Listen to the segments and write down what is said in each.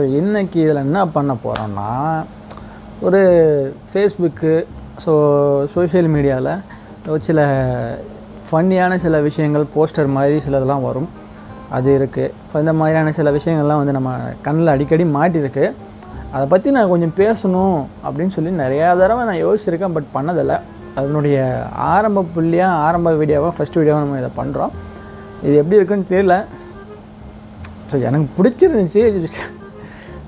So இன்றைக்கி இதில் என்ன பண்ண போகிறோன்னா ஒரு ஃபேஸ்புக்கு ஸோ சோஷியல் மீடியாவில் ஒரு சில ஃபன்னியான சில விஷயங்கள் போஸ்டர் மாதிரி சிலதெல்லாம் வரும். அது இருக்குது ஸோ இந்த மாதிரியான சில விஷயங்கள்லாம் வந்து நம்ம கண்ணில் அடிக்கடி மாட்டியிருக்கு அதை பற்றி நான் கொஞ்சம் பேசணும் அப்படின்னு சொல்லி நிறையா தடவை நான் யோசிச்சிருக்கேன் பட் பண்ணதில்லை. அதனுடைய ஆரம்ப புள்ளியாக ஆரம்ப வீடியோவாக ஃபஸ்ட் வீடியோவாக நம்ம இதை பண்ணுறோம் இது எப்படி இருக்குன்னு தெரியல. ஸோ எனக்கு பிடிச்சிருந்துச்சு.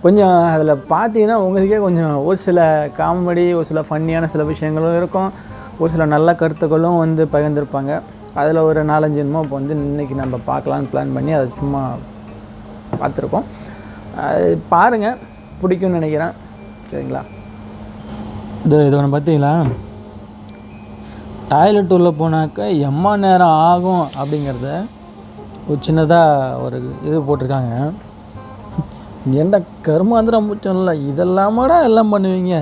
கொஞ்சம் அதில் பார்த்தீங்கன்னா உங்களுக்கே கொஞ்சம் ஒரு சில காமெடி ஒரு சில ஃபன்னியான சில விஷயங்களும் இருக்கும். ஒரு சில நல்ல கருத்துக்களும் வந்து பகிர்ந்துருப்பாங்க. அதில் ஒரு நாலஞ்சு என்னமோ இப்போ வந்து இன்றைக்கி நம்ம பார்க்கலான்னு பிளான் பண்ணி அதை சும்மா பார்த்துருக்கோம். அது பாருங்கள் பிடிக்கும்னு நினைக்கிறேன். சரிங்களா? இது இது ஒன்று பார்த்தீங்களா? டாய்லெட் உள்ளே போனாக்கா எம்மா நேரம் ஆகும் அப்படிங்கிறத ஒரு சின்னதாக ஒரு இது போட்டிருக்காங்க. என்ன கருமாந்திரம் இல்லை இதெல்லாமடா எல்லாம் பண்ணுவீங்க?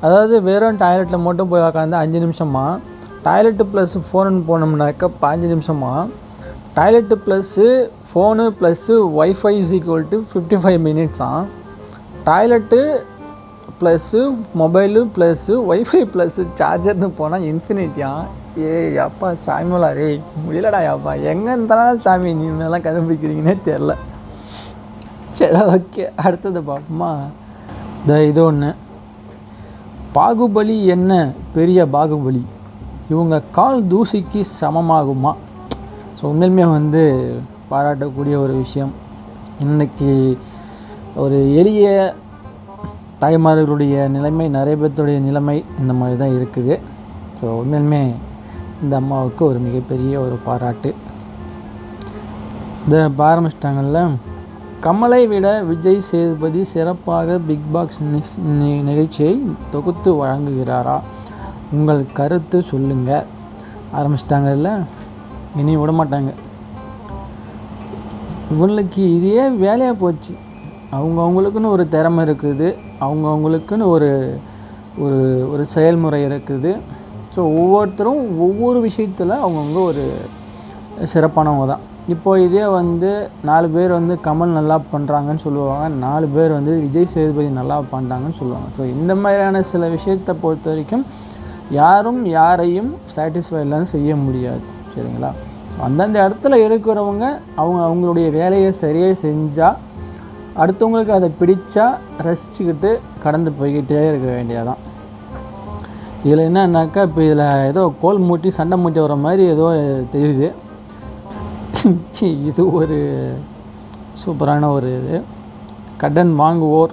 அதாவது வெறும் டாய்லெட்டில் மட்டும் போய் உக்காந்து அஞ்சு நிமிஷமா? டாய்லெட்டு ப்ளஸ் ஃபோனுன்னு போனோம்னாக்கா பாஞ்சு நிமிஷமா? Toilet plus phone plus wifi is equal to fifty five மினிட்ஸாம் toilet plus mobile plus wifi plus சார்ஜர்னு போனால் இன்ஃபினிட்டியா ஏ அப்பா சாமிலா ரே முடியலடா அப்பா. எங்கே இருந்தாலும் சாமி நீ மேலாம் கண்டுபிடிக்கிறீங்கன்னே தெரில சரி ஓகே. அடுத்தது பார்ப்போமா? இந்த இது ஒன்று பாகுபலி என்ன? பெரிய பாகுபலி. இவங்க கால் தூசிக்கு சமமாகுமா? ஸோ உண்மையிலுமே வந்து பாராட்டக்கூடிய ஒரு விஷயம். இன்னைக்கு ஒரு எளிய தாய்மார்களுடைய நிலைமை நிறைய பேர்த்துடைய நிலைமை இந்த மாதிரி தான் இருக்குது. ஸோ உண்மையிலுமே இந்த அம்மாவுக்கு ஒரு மிகப்பெரிய ஒரு பாராட்டு. இந்த ஆரம்பிச்சிட்டாங்கல்ல? கமலை விட விஜய் சேதுபதி சிறப்பாக பிக் பாக்ஸ் நிஸ்- நிகழ்ச்சியை தொகுத்து வழங்குகிறாரா? உங்கள் கருத்து சொல்லுங்கள் ஆரம்பிச்சிட்டாங்கல்ல இனி விட மாட்டாங்க இவங்களுக்கு இதே வேலையாக போச்சு. அவங்க அவங்களுக்குன்னு ஒரு திறமை இருக்குது. அவங்க அவங்களுக்குன்னு ஒரு ஒரு ஒரு செயல்முறை இருக்குது. ஸோ ஒவ்வொருத்தரும் ஒவ்வொரு விஷயத்தில் அவங்கவுங்க ஒரு சிறப்பானவங்க தான். இப்போ இதே வந்து நாலு பேர் வந்து கமல் நல்லா பண்ணுறாங்கன்னு சொல்லுவாங்க. நாலு பேர் வந்து விஜய் சேதுபதி நல்லா பண்ணுறாங்கன்னு சொல்லுவாங்க. ஸோ இந்த மாதிரியான சில விஷயத்தை பொறுத்த வரைக்கும் யாரும் யாரையும் சாட்டிஸ்ஃபைலாம் செய்ய முடியாது. சரிங்களா? அந்தந்த இடத்துல இருக்கிறவங்க அவங்க அவங்களுடைய வேலையை சரியாக செஞ்சால் அடுத்தவங்களுக்கு அதை பிடிச்சா ரசிச்சுக்கிட்டு கடந்து போய்கிட்டே இருக்க வேண்டியதான் இதில் என்னன்னாக்கா இப்போ இதில் ஏதோ கோல் மூட்டி சண்டை மூட்டி வர மாதிரி ஏதோ தெரியுது. இது ஒரு சூப்பரான ஒரு இது. கடன் வாங்குவோர்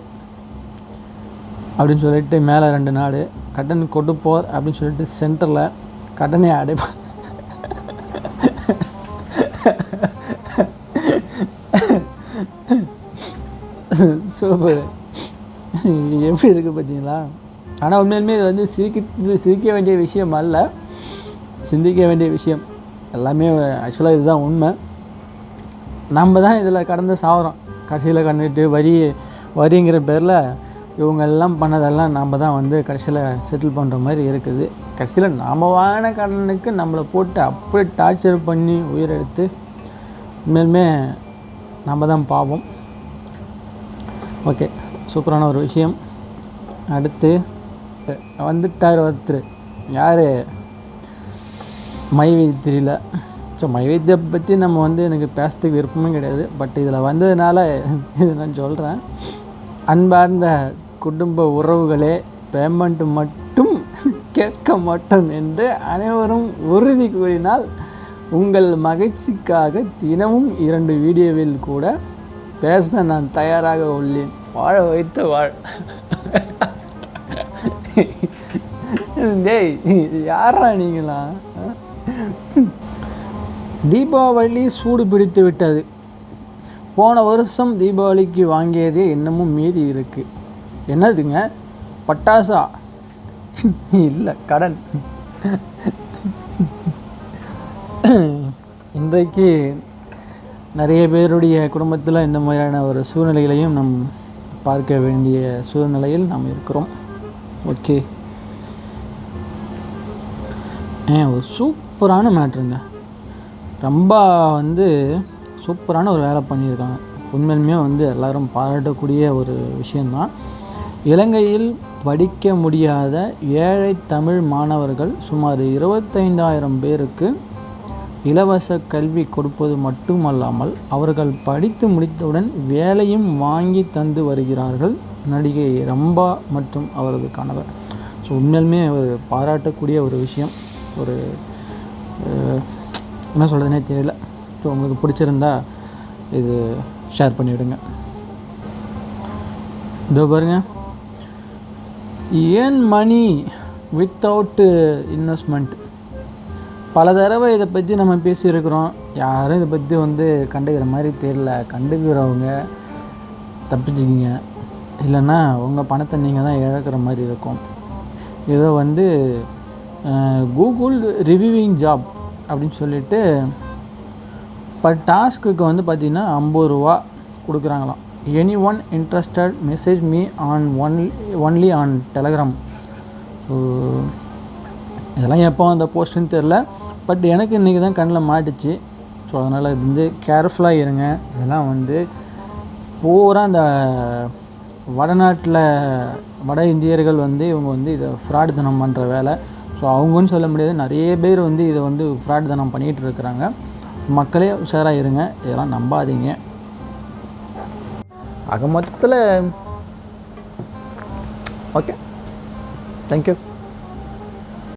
அப்படின்னு சொல்லிட்டு மேலே ரெண்டு நாடு. கடன் கொடுப்போர் அப்படின்னு சொல்லிட்டு சென்டரில் கடனை அடைப்பா சூப்பர். எப்படி இருக்குது பார்த்தீங்களா ஆனால் உண்மையிலுமே இது வந்து சிரிக்க இது சிரிக்க வேண்டிய விஷயம் அல்ல. சிந்திக்க வேண்டிய விஷயம். எல்லாமே ஆக்சுவலாக இதுதான் உண்மை. நம்ம தான் இதில் கடந்து சாகுறோம் கடைசியில் கடந்துட்டு வரி வரிங்கிற பேரில் இவங்க எல்லாம் பண்ணதெல்லாம் நாம் தான் வந்து கடைசியில் செட்டில் பண்ணுற மாதிரி இருக்குது. கடைசியில் நாம் வாங்கின கடனுக்கு நம்மளை போட்டு அப்படி டார்ச்சர் பண்ணி உயிரெடுத்து உண்மையிலுமே நம்ம தான் பாவம். ஓகே சூப்பரான ஒரு விஷயம். அடுத்து வந்துட்டார் ஒருத்தர். யார்? மை வைத்திரியில் ஸோ மை வைத்தியம் பற்றி நம்ம வந்து எனக்கு பேசுறதுக்கு விருப்பமும் கிடையாது. பட் இதில் வந்ததுனால இது நான் சொல்கிறேன் அன்பார்ந்த குடும்ப உறவுகளே பேமெண்ட் மட்டும் கேட்க மாட்டோம் என்று அனைவரும் உறுதி கூறினால் உங்கள் மகிழ்ச்சிக்காக தினமும் இரண்டு வீடியோவில் கூட பேச நான் தயாராக உள்ளேன். வாழ வைத்த வாழ். டேய் யாரா நீங்களா தீபாவளி சூடு பிடித்து விட்டது. போன வருஷம் தீபாவளிக்கு வாங்கியதே இன்னமும் மீதி இருக்கு. என்னதுங்க? பட்டாசா? இல்லை கடன். இன்றைக்கு நிறைய பேருடைய குடும்பத்தில் இந்த மாதிரியான ஒரு சூழ்நிலைகளையும் நம் பார்க்க வேண்டிய சூழ்நிலையில் நாம் இருக்கிறோம். ஓகே. ஏன் ஒரு சூப்பரான மேட்ருங்க. ரொம்ப வந்து சூப்பரான ஒரு வேலை பண்ணியிருக்காங்க. உண்மையிலுமே வந்து எல்லோரும் பாராட்டக்கூடிய ஒரு விஷயந்தான் இலங்கையில் படிக்க முடியாத ஏழை தமிழ் மாணவர்கள் சுமார் இருபத்தைந்தாயிரம் பேருக்கு இலவச கல்வி கொடுப்பது மட்டுமல்லாமல் அவர்கள் படித்து முடித்தவுடன் வேலையும் வாங்கி தந்து வருகிறார்கள். நடிகை ரம்பா மற்றும் அவரது கணவர். ஸோ உண்மையிலுமே ஒரு பாராட்டக்கூடிய ஒரு விஷயம். ஒரு என்ன சொல்கிறதுனே தெரியல. ஸோ உங்களுக்கு பிடிச்சிருந்தா இது ஷேர் பண்ணிவிடுங்க. இதோ பாருங்க. ஏன் மணி வித்தவுட்டு இன்வெஸ்ட்மெண்ட் பல தடவை இதை பற்றி நம்ம பேசியிருக்கிறோம். யாரும் இதை பற்றி வந்து கண்டுக்கிற மாதிரி தெரியல. கண்டுக்கிறவங்க தப்பிச்சுக்கிங்க. இல்லைன்னா உங்கள் பணத்தை நீங்கள் தான் இழக்கிற மாதிரி இருக்கும். இதை வந்து கூகுள் ரிவ்யூவிங் ஜாப் அப்படின்னு சொல்லிட்டு பர் டாஸ்க்குக்கு வந்து பார்த்திங்கன்னா ஐம்பது ரூபா கொடுக்குறாங்களாம். Anyone interested message me on one only on Telegram so இதெல்லாம் எப்போ அந்த போஸ்ட்டுன்னு தெரில பட் எனக்கு இன்றைக்கி தான் கண்ணில் மாட்டுச்சு. ஸோ அதனால் இது வந்து கேர்ஃபுல்லாக இருங்க. இதெல்லாம் வந்து பூரா அந்த வடநாட்டில் வட இந்தியர்கள் வந்து இவங்க வந்து இதை ஃப்ராட் தினம் பண்ணுற வேலை. ஸோ அவங்கன்னு சொல்ல முடியாது. நிறைய பேர் வந்து இதை வந்து ஃப்ராட் தனம் பண்ணிகிட்டு இருக்கிறாங்க. மக்களே உஷாராக இருங்க. இதெல்லாம் நம்பாதீங்க. ஆக மொத்தத்தில் ஓகே தேங்க்யூ